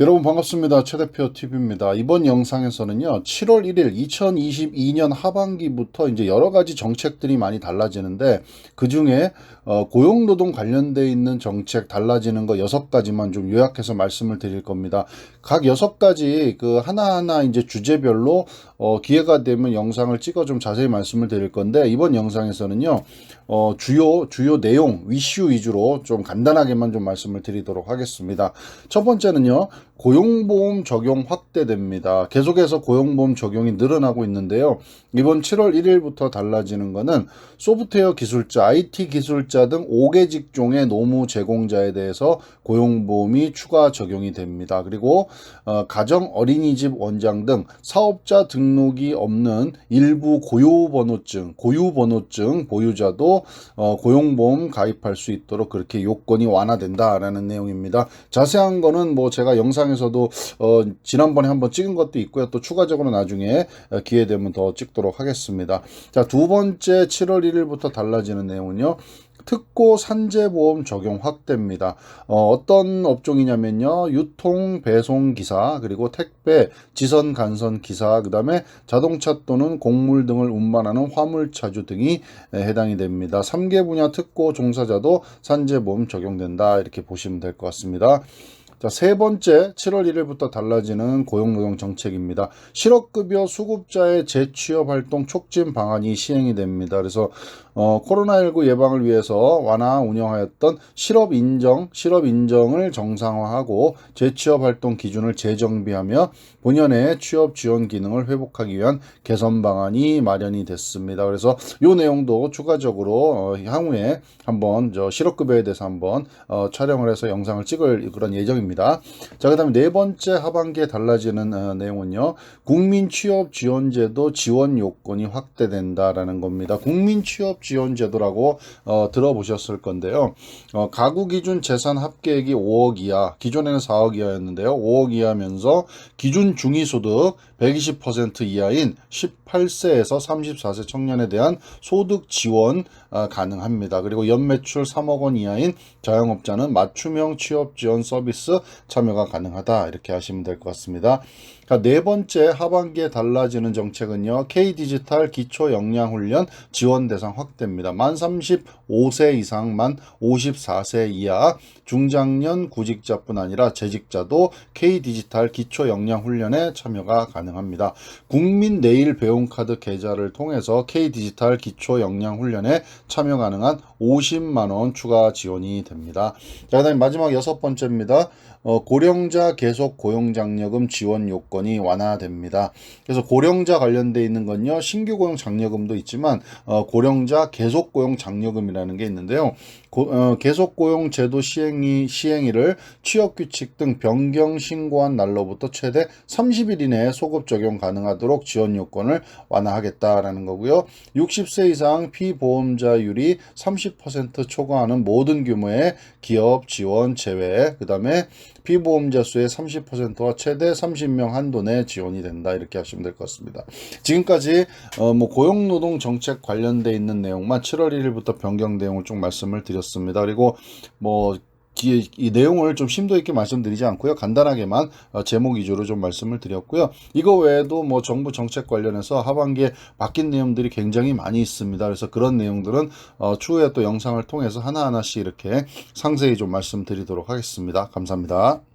여러분 반갑습니다. 최 대표 TV입니다. 이번 영상에서는요, 7월 1일 2022년 하반기부터 이제 여러 가지 정책들이 많이 달라지는데, 그 중에 어, 고용노동 관련돼 있는 정책 달라지는 거 여섯 가지만 좀 요약해서 말씀을 드릴 겁니다. 각 여섯 가지 그 하나하나 이제 주제별로 어, 기회가 되면 영상을 찍어 좀 자세히 말씀을 드릴 건데, 이번 영상에서는요, 어, 주요, 주요 내용, 위슈 위주로 좀 간단하게만 좀 말씀을 드리도록 하겠습니다. 첫 번째는요, 고용보험 적용 확대됩니다. 계속해서 고용보험 적용이 늘어나고 있는데요. 이번 7월 1일부터 달라지는 것은 소프트웨어 기술자, IT 기술자 등 5개 직종의 노무 제공자에 대해서 고용보험이 추가 적용이 됩니다. 그리고 어, 가정 어린이집 원장 등 사업자 등록이 없는 일부 고유번호증, 고유번호증 보유자도 어, 고용보험 가입할 수 있도록 그렇게 요건이 완화된다라는 내용입니다. 자세한 거는 뭐 제가 영상에 서도 어, 지난번에 한번 찍은 것도 있고요. 또 추가적으로 나중에 어, 기회 되면 더 찍도록 하겠습니다. 자, 두 번째 7월 1일부터 달라지는 내용은요. 특고 산재보험 적용 확대입니다. 어, 떤 업종이냐면요. 유통, 배송 기사, 그리고 택배, 지선, 간선 기사, 그 다음에 자동차 또는 곡물 등을 운반하는 화물차주 등이 에, 해당이 됩니다. 3개 분야 특고 종사자도 산재보험 적용된다. 이렇게 보시면 될 것 같습니다. 자, 세 번째 7월 1일부터 달라지는 고용노동 정책입니다. 실업급여 수급자의 재취업 활동 촉진 방안이 시행이 됩니다. 그래서 어, 코로나19 예방을 위해서 완화 운영하였던 실업 인정, 실업 인정을 정상화하고 재취업 활동 기준을 재정비하며 본연의 취업 지원 기능을 회복하기 위한 개선 방안이 마련이 됐습니다. 그래서 이 내용도 추가적으로 어, 향후에 한번 저 실업급여에 대해서 한번 어, 촬영을 해서 영상을 찍을 그런 예정입니다. 자, 그 다음에 네 번째 하반기에 달라지는 어, 내용은요. 국민 취업 지원 제도 지원 요건이 확대된다라는 겁니다. 국민 취업 지원 제도라고 어, 들어보셨을 건데요. 어, 가구 기준 재산 합계액이 5억 이하, 기존에는 4억 이하였는데요. 5억 이하면서 기준 중위소득 120% 이하인 18세에서 34세 청년에 대한 소득 지원 어, 가능합니다. 그리고 연매출 3억 원 이하인 자영업자는 맞춤형 취업 지원 서비스 참여가 가능하다. 이렇게 하시면 될 것 같습니다. 자, 네 번째 하반기에 달라지는 정책은요. K디지털 기초 역량 훈련 지원 대상 확대입니다. 만 35세 이상 만 54세 이하 중장년 구직자뿐 아니라 재직자도 K디지털 기초 역량 훈련에 참여가 가능합니다. 국민 내일 배움 카드 계좌를 통해서 K디지털 기초 역량 훈련에 참여 가능한 50만 원 추가 지원이 됩니다. 자, 그다음에 마지막 여섯 번째입니다. 어, 고령자 계속 고용장려금 지원 요건이 완화됩니다. 그래서 고령자 관련돼 있는 건요, 신규 고용 장려금도 있지만 어, 고령자 계속 고용 장려금이라는 게 있는데요. 고, 어, 계속 고용 제도 시행이 시행일을 취업 규칙 등 변경 신고한 날로부터 최대 30일 이내에 소급 적용 가능하도록 지원 요건을 완화하겠다라는 거고요. 60세 이상 피보험자율이 30% 초과하는 모든 규모의 기업 지원 제외, 그 다음에 피보험자 수의 30%와 최대 30명 한도 내 지원이 된다 이렇게 하시면 될 것 같습니다. 지금까지 어, 뭐 고용노동 정책 관련돼 있는 내용만 7월 1일부터 변경 내용을 좀 말씀을 드렸습니다. 그리고 뭐 이, 이 내용을 좀 심도 있게 말씀드리지 않고요. 간단하게만 어, 제목 위주로 좀 말씀을 드렸고요. 이거 외에도 뭐 정부 정책 관련해서 하반기에 바뀐 내용들이 굉장히 많이 있습니다. 그래서 그런 내용들은 어, 추후에 또 영상을 통해서 하나하나씩 이렇게 상세히 좀 말씀드리도록 하겠습니다. 감사합니다.